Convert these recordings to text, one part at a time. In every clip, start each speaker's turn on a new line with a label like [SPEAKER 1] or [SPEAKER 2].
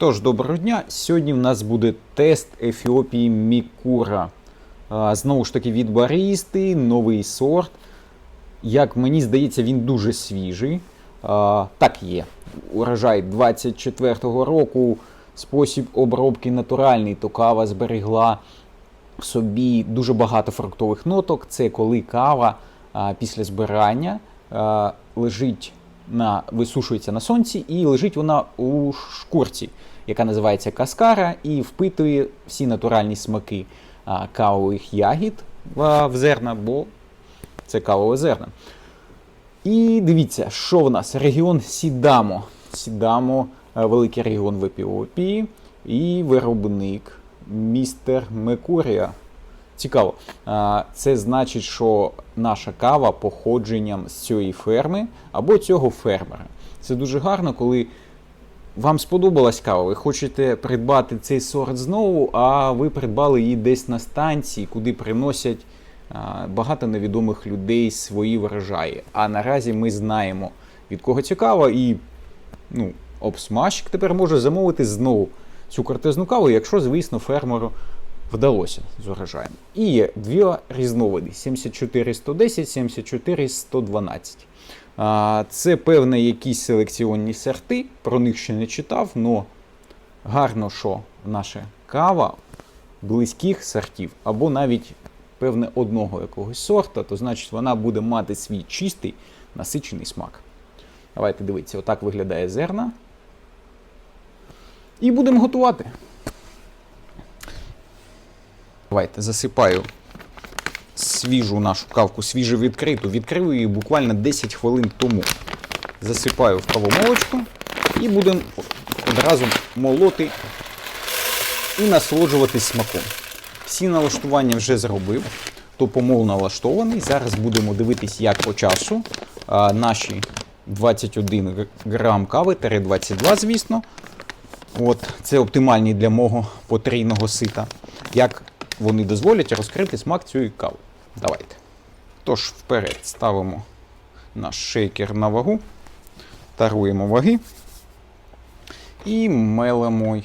[SPEAKER 1] Тож, доброго дня. Сьогодні в нас буде тест Ефіопії Мікура. Знову ж таки, від барісти, новий сорт. Як мені здається, він дуже свіжий. Так є. Урожай 24-го року. Спосіб обробки натуральний, то кава зберегла в собі дуже багато фруктових ноток. Це коли кава після збирання лежить на висушується на сонці, і лежить вона у шкурці, яка називається каскара, і впитує всі натуральні смаки кавових ягід в зерна, бо це кавове зерна. І дивіться, що в нас? Регіон Сідамо. Сідамо, е, великий регіон в Епіопії, і виробник містер Мекурія. Цікаво. Це значить, що наша кава походженням з цієї ферми або цього фермера. Це дуже гарно, коли вам сподобалась кава, ви хочете придбати цей сорт знову, а ви придбали її десь на станції, куди приносять багато невідомих людей свої врожаї. А наразі ми знаємо, від кого цікаво, і ну, обсмажчик тепер може замовити знову цю кортезну каву, якщо, звісно, фермеру вдалося з урожаєм. І є дві різновиди: 74110, 74112. Це певне якісь селекціонні сорти, про них ще не читав, але гарно, що наша кава близьких сортів, або навіть певне одного якогось сорта, то значить вона буде мати свій чистий насичений смак. Давайте дивитися, отак виглядає зерна. І будемо готувати. Давайте засипаю свіжу нашу кавку, свіжу відкриту. Відкрив її буквально 10 хвилин тому. Засипаю в кавомолочку і будемо одразу молоти і насолоджуватись смаком. Всі налаштування вже зробив, то помол налаштований. Зараз будемо дивитись, як по часу а, наші 21 грам кави, тире 22, звісно. От, це оптимальні для мого потрійного сита. Як вони дозволять розкрити смак цієї кави. Давайте. Тож, вперед ставимо наш шейкер на вагу, таруємо ваги і мелемо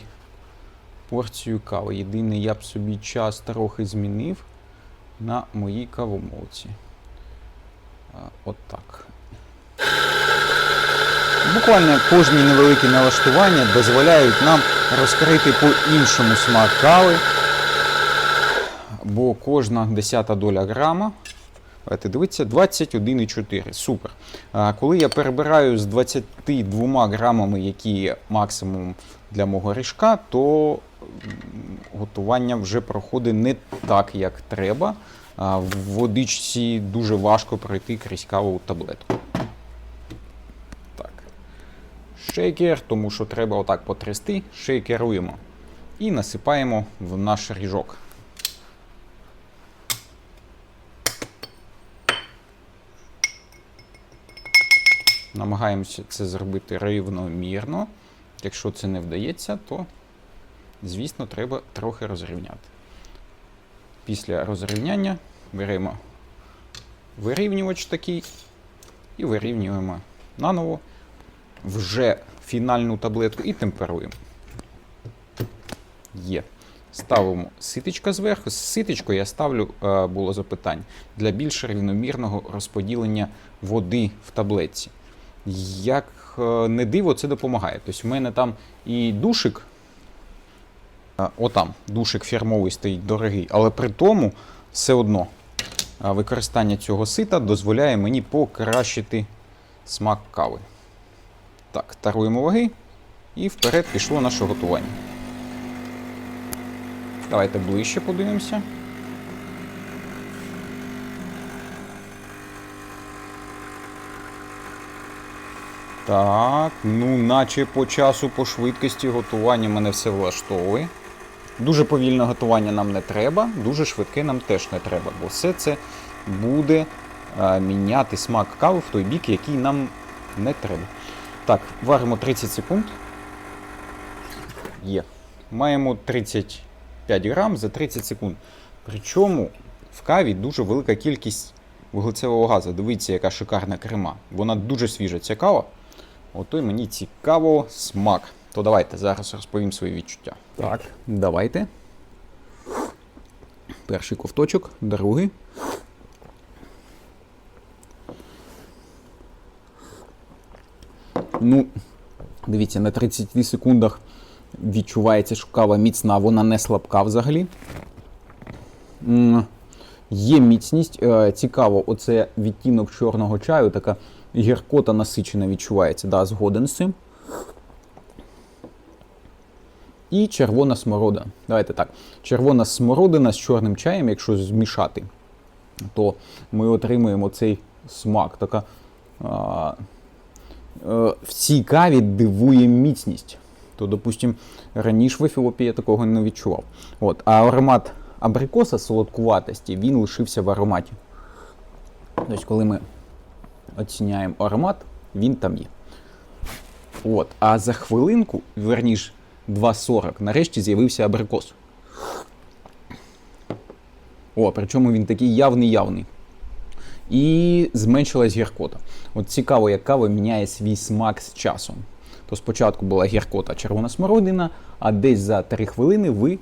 [SPEAKER 1] порцію кави. Єдине, я б собі час трохи змінив на моїй кавомолці. А, От. Буквально кожні невеликі налаштування дозволяють нам розкрити по-іншому смак кави, бо кожна десята доля грама. Давайте дивіться, 21,4. Супер. Коли я перебираю з 22 грамами, які максимум для мого ріжка, то готування вже проходить не так, як треба. В водичці дуже важко пройти крізь кавову таблетку. Так. Шейкер, тому що треба отак потрясти, шейкеруємо. І насипаємо в наш ріжок. Намагаємося це зробити рівномірно. Якщо це не вдається, то, звісно, треба трохи розрівняти. Після розрівняння беремо вирівнювач такий і вирівнюємо наново вже фінальну таблетку і темперуємо. Є. Ставимо ситечко зверху. З я ставлю, е, було запитання, для більш рівномірного розподілення води в таблетці. Як е, не диво, це допомагає. Тобто, в мене там і душик, е, отам, душик фірмовий стоїть дорогий, але при тому все одно е, використання цього сита дозволяє мені покращити смак кави. Так, таруємо ваги і вперед пішло наше готування. Давайте ближче подивимося. Так, ну, наче по часу, по швидкості готування мене все влаштовує. Дуже повільне готування нам не треба, дуже швидке нам теж не треба, бо все це буде е, міняти смак кави в той бік, який нам не треба. Так, варимо 30 секунд. Є. Маємо 35 грам за 30 секунд. Причому в каві дуже велика кількість вуглецевого газу. Дивіться, яка шикарна крема. Вона дуже свіжа, ця кава. Ото й мені цікаво смак. То давайте зараз розповім свої відчуття. Так, давайте. Перший ковточок, другий. Ну, дивіться, на 30 секундах відчувається, що кава міцна, вона не слабка взагалі. Є міцність. Е, Цікаво, оце відтінок чорного чаю, така гіркота насичена відчувається. Да, згоден з цим. І червона смородина. Давайте так. Червона смородина з чорним чаєм, якщо змішати, то ми отримуємо цей смак. Така, а, е, в цій каві дивує міцність. То, допустим, раніше в Ефіопії я такого не відчував. От, а аромат абрикоса солодкуватості він лишився в ароматі. Тобто, коли ми оціняємо аромат, він там є. От, а за хвилинку, верніше 2.40, нарешті з'явився абрикос. О, причому він такий явний-явний. І зменшилась гіркота. От цікаво, як кава міняє свій смак з часом. То спочатку була гіркота червона смородина, а десь за 3 хвилини ви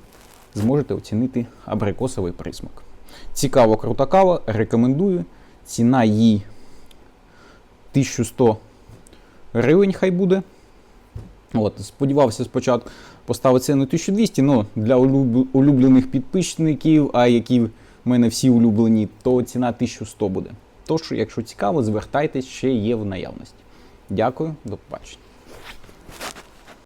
[SPEAKER 1] зможете оцінити абрикосовий присмак. Цікаво, крута кава, рекомендую. Ціна їй 1100 гривень хай буде. От, сподівався спочатку поставити ціну 1200, але для улюблених підписників, а які в мене всі улюблені, то ціна 1100 буде. Тож, якщо цікаво, звертайтесь, ще є в наявності. Дякую, до побачення.